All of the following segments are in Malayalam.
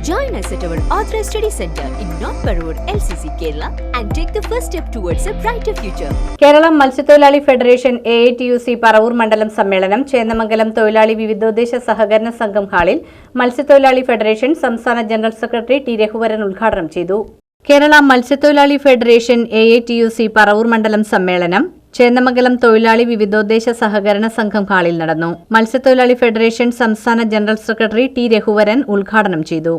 Join us at our Authorized Study Center in North Parur, LCC, Kerala, and take the first step towards a brighter future. Kerala മത്സ്യത്തൊഴിലാളി federation A I T U C Paravur മണ്ഡലം സമ്മേളനം ചേന്നമംഗലം തൊഴിലാളി വിവിധോദ്ദേശ സഹകരണ സംഘം ഹാളിൽ മത്സ്യത്തൊഴിലാളി ഫെഡറേഷൻ സംസ്ഥാന ജനറൽ സെക്രട്ടറി ടി രഘുവരൻ ഉദ്ഘാടനം ചെയ്തു കേരള മത്സ്യത്തൊഴിലാളി federation A I T U C Paravur മണ്ഡലം സമ്മേളനം ചേന്നമംഗലം തൊഴിലാളി വിവിധോദ്ദേശ സഹകരണ സംഘം ഹാളിൽ നടന്നു. മത്സ്യത്തൊഴിലാളി ഫെഡറേഷൻ സംസ്ഥാന ജനറൽ സെക്രട്ടറി ടി രഘുവരൻ ഉദ്ഘാടനം ചെയ്തു.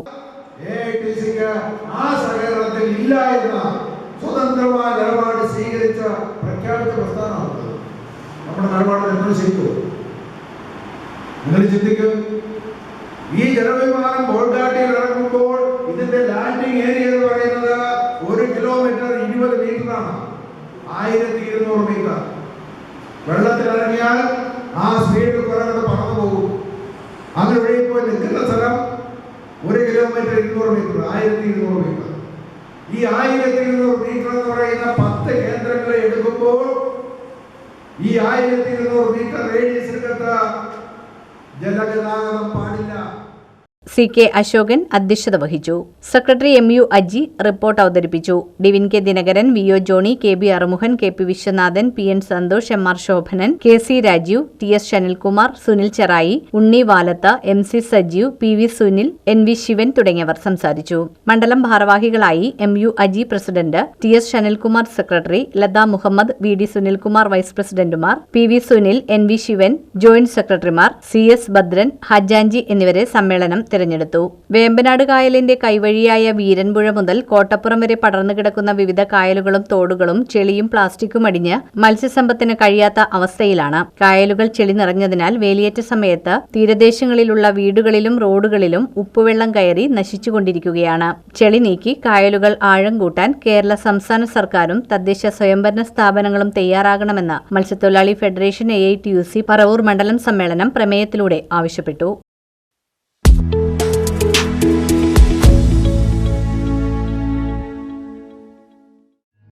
ഈ ജലവിമാനം ബോൾഗാട്ടിൽ ഇറങ്ങുമ്പോൾ ഇതിന്റെ ലാൻഡിംഗ് ഏരിയ എന്ന് പറയുന്നത് ഒരു കിലോമീറ്റർ ഇരുപത് മീറ്ററാണ്. ആയിരത്തി ഇരുന്നൂറ് മീറ്റർ. വെള്ളത്തിൽ ഇറങ്ങിയാൽ ആ സ്പീഡ് കുറഞ്ഞത് പറന്നു പോകും. അങ്ങനെ പോയി നിൽക്കുന്ന സ്ഥലം ഒരു കിലോമീറ്റർ ഇരുന്നൂറ് മീറ്റർ ആയിരത്തി ഇരുന്നൂറ് മീറ്റർ. ഈ ആയിരത്തി ഇരുന്നൂറ് മീറ്റർ എന്ന് പറയുന്ന പത്ത് കേന്ദ്രങ്ങളെ എടുക്കുമ്പോൾ ഈ ആയിരത്തി ഇരുന്നൂറ് മീറ്റർ റേഡിയസിനകത്ത് ജലഗതാഗതം പാടില്ല. സി കെ അശോകൻ അധ്യക്ഷത വഹിച്ചു. Secretary M U Aji report അവതരിപ്പിച്ചു. Divin K Dinakaran V O Johny K B Arumukhan K P Viswanathan P N Santhosh M R Sobhanan K C Rajeev T S Sanilkumar Sunil Cherai Unni Valath M C Sajeev P V Sunil N V Sivan തുടങ്ങിയവർ സംസാരിച്ചു. മണ്ഡലം ഭാരവാഹികളായി M U Aji president T S Sanilkumar secretary Latha Muhammad V D Sunilkumar vice പ്രസിഡന്റുമാർ P V Sunil N V Sivan joint സെക്രട്ടറിമാർ സി എസ് ഭദ്രൻ ഹജാൻജി എന്നിവരെ സമ്മേളനം തിരഞ്ഞെടുത്തു. വേമ്പനാട് കായലിന്റെ കൈവഴിയായ വീരൻപുഴ മുതൽ കോട്ടപ്പുറം വരെ പടർന്നു കിടക്കുന്ന വിവിധ കായലുകളും തോടുകളും ചെളിയും പ്ലാസ്റ്റിക്കും അടിഞ്ഞ് മത്സ്യസമ്പത്തിന് കഴിയാത്ത അവസ്ഥയിലാണ്. കായലുകൾ ചെളി നിറഞ്ഞതിനാൽ വേലിയേറ്റ സമയത്ത് തീരദേശങ്ങളിലുള്ള വീടുകളിലും റോഡുകളിലും ഉപ്പുവെള്ളം കയറി നശിച്ചുകൊണ്ടിരിക്കുകയാണ്. ചെളി നീക്കി കായലുകൾ ആഴം കൂട്ടാൻ കേരള സംസ്ഥാന സർക്കാരും തദ്ദേശ സ്വയംഭരണ സ്ഥാപനങ്ങളും തയ്യാറാകണമെന്ന് മത്സ്യത്തൊഴിലാളി federation A I T U C Paravur മണ്ഡലം സമ്മേളനം പ്രമേയത്തിലൂടെ ആവശ്യപ്പെട്ടു.